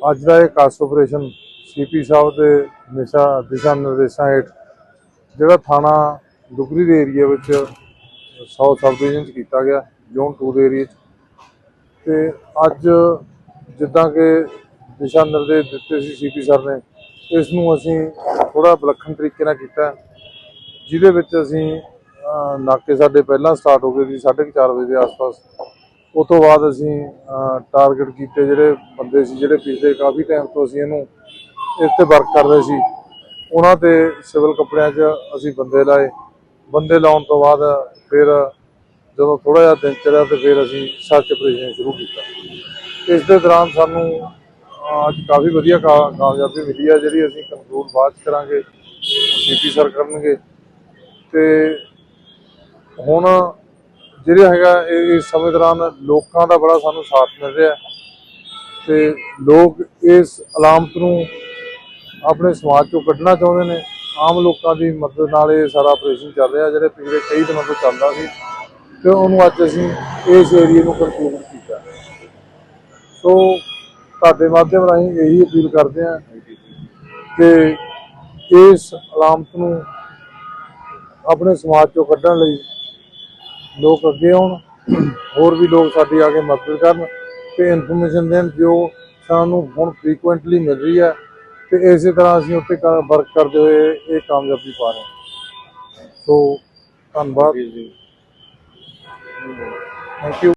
ਅੱਜ ਦਾ ਇਹ ਕਾਸ operation CP ਸਾਹਿਬ ਦੇ ਨਿਸ਼ਾ ਦਿਸ਼ਾ ਨਿਰਦੇਸ਼ਾਂ ਹੇਠ ਜਿਹੜਾ ਥਾਣਾ ਡੁਗਰੀ ਦੇ ਏਰੀਆ ਵਿੱਚ 100 ਸਬ ਡਿਵੀਜ਼ਨ ਚ ਕੀਤਾ ਗਿਆ ਜ਼ੋਨ 2 ਦੇ ਏਰੀਆ 'ਚ। ਤੇ ਅੱਜ ਜਿੱਦਾਂ ਕਿ ਦਿਸ਼ਾ ਨਿਰਦੇਸ਼ ਦਿੱਤੇ ਸੀ ਸੀਪੀ ਸਰ ਨੇ, ਇਸ ਨੂੰ ਅਸੀਂ ਥੋੜਾ ਵਿਲੱਖਣ ਤਰੀਕੇ ਨਾਲ ਕੀਤਾ, ਜਿਹਦੇ ਵਿੱਚ ਅਸੀਂ ਨਾਕੇ ਸਾਡੇ ਪਹਿਲਾਂ ਸਟਾਰਟ ਹੋ ਗਏ ਸੀ 4:30 ਵਜੇ ਦੇ ਆਸ-ਪਾਸ। ਉਸ ਤੋਂ ਬਾਅਦ ਅਸੀਂ ਟਾਰਗੇਟ ਕੀਤੇ ਜਿਹੜੇ ਬੰਦੇ ਸੀ, ਜਿਹੜੇ ਪਿਛਲੇ ਕਾਫੀ ਟਾਈਮ ਤੋਂ ਅਸੀਂ ਇਹਨੂੰ ਇਸ ਤੇ ਵਰਕ ਕਰਦੇ ਸੀ। ਉਹਨਾਂ ਤੇ ਸਿਵਲ ਕੱਪੜਿਆਂ 'ਚ ਅਸੀਂ ਬੰਦੇ ਲਾਏ। ਬੰਦੇ ਲਾਉਣ ਤੋਂ ਬਾਅਦ ਫਿਰ ਜਦੋਂ ਥੋੜਾ ਜਿਹਾ ਦਿਨ ਚੜਿਆ ਤੇ ਫਿਰ ਅਸੀਂ ਸਰਚ ਆਪਰੇਸ਼ਨ ਸ਼ੁਰੂ ਕੀਤਾ। ਇਸ ਦੇ ਦੌਰਾਨ ਸਾਨੂੰ ਅੱਜ ਕਾਫੀ ਵਧੀਆ ਕਾ- ਕਾਮਯਾਬੀ ਮਿਲੀ ਆ ਜਿਹੜੀ ਅਸੀਂ ਕੰਟਰੋਲ ਬਾਅਦ 'ਚ ਕਰਾਂਗੇ। ਸੀਪੀ ਸਰ ਕਰਨਗੇ। ਤੇ ਹੁਣ ਜਿਹੜਾ ਹੈਗਾ ਇਹ ਇਸ ਸਮੇਂ ਦੌਰਾਨ ਲੋਕਾਂ ਦਾ ਬੜਾ ਸਾਨੂੰ ਸਾਥ ਮਿਲ ਰਿਹਾ ਹੈ ਤੇ ਲੋਕ ਇਸ ਅਲਾਮਤ ਨੂੰ ਆਪਣੇ ਸਮਾਜ ਚੋਂ ਕੱਢਣਾ ਚਾਹੁੰਦੇ ਨੇ। ਆਮ ਲੋਕਾਂ ਦੀ ਮਦਦ ਨਾਲ ਇਹ ਸਾਰਾ ਆਪਰੇਸ਼ਨ ਚੱਲ ਰਿਹਾ, ਜਿਹੜੇ ਪਿਛਲੇ ਕਈ ਦਿਨਾਂ ਤੋਂ ਚੱਲਦਾ ਸੀ ਤੇ ਉਹਨੂੰ ਅੱਜ ਅਸੀਂ ਇਸ ਏਰੀਏ ਨੂੰ ਕੰਟਰੋਲ ਕੀਤਾ। ਸੋ ਤੁਹਾਡੇ ਮਾਧਿਅਮ ਰਾਹੀਂ ਇਹੀ ਅਪੀਲ ਕਰਦੇ ਹਾਂ ਕਿ ਇਸ ਅਲਾਮਤ ਨੂੰ ਆਪਣੇ ਸਮਾਜ ਚੋਂ ਕੱਢਣ ਲਈ ਲੋਕ ਅੱਗੇ ਆਉਣ ਹੋਰ ਵੀ ਲੋਕ ਸਾਡੀ ਆ ਕੇ ਮਦਦ ਕਰਨ ਤੇ ਇਨਫੋਰਮੇਸ਼ਨ ਦੇਣ ਜੋ ਸਾਨੂੰ ਹੁਣ ਫ੍ਰੀਕੁਐਂਟਲੀ ਮਿਲ ਰਹੀ ਹੈ ਤੇ ਇਸੇ ਤਰ੍ਹਾਂ ਅਸੀਂ ਉੱਤੇ ਵਰਕ ਕਰਦੇ ਹੋਏ ਇਹ ਕਾਮਯਾਬੀ ਪਾ ਰਹੇ ਹਾਂ। ਸੋ ਧੰਨਵਾਦ। Thank you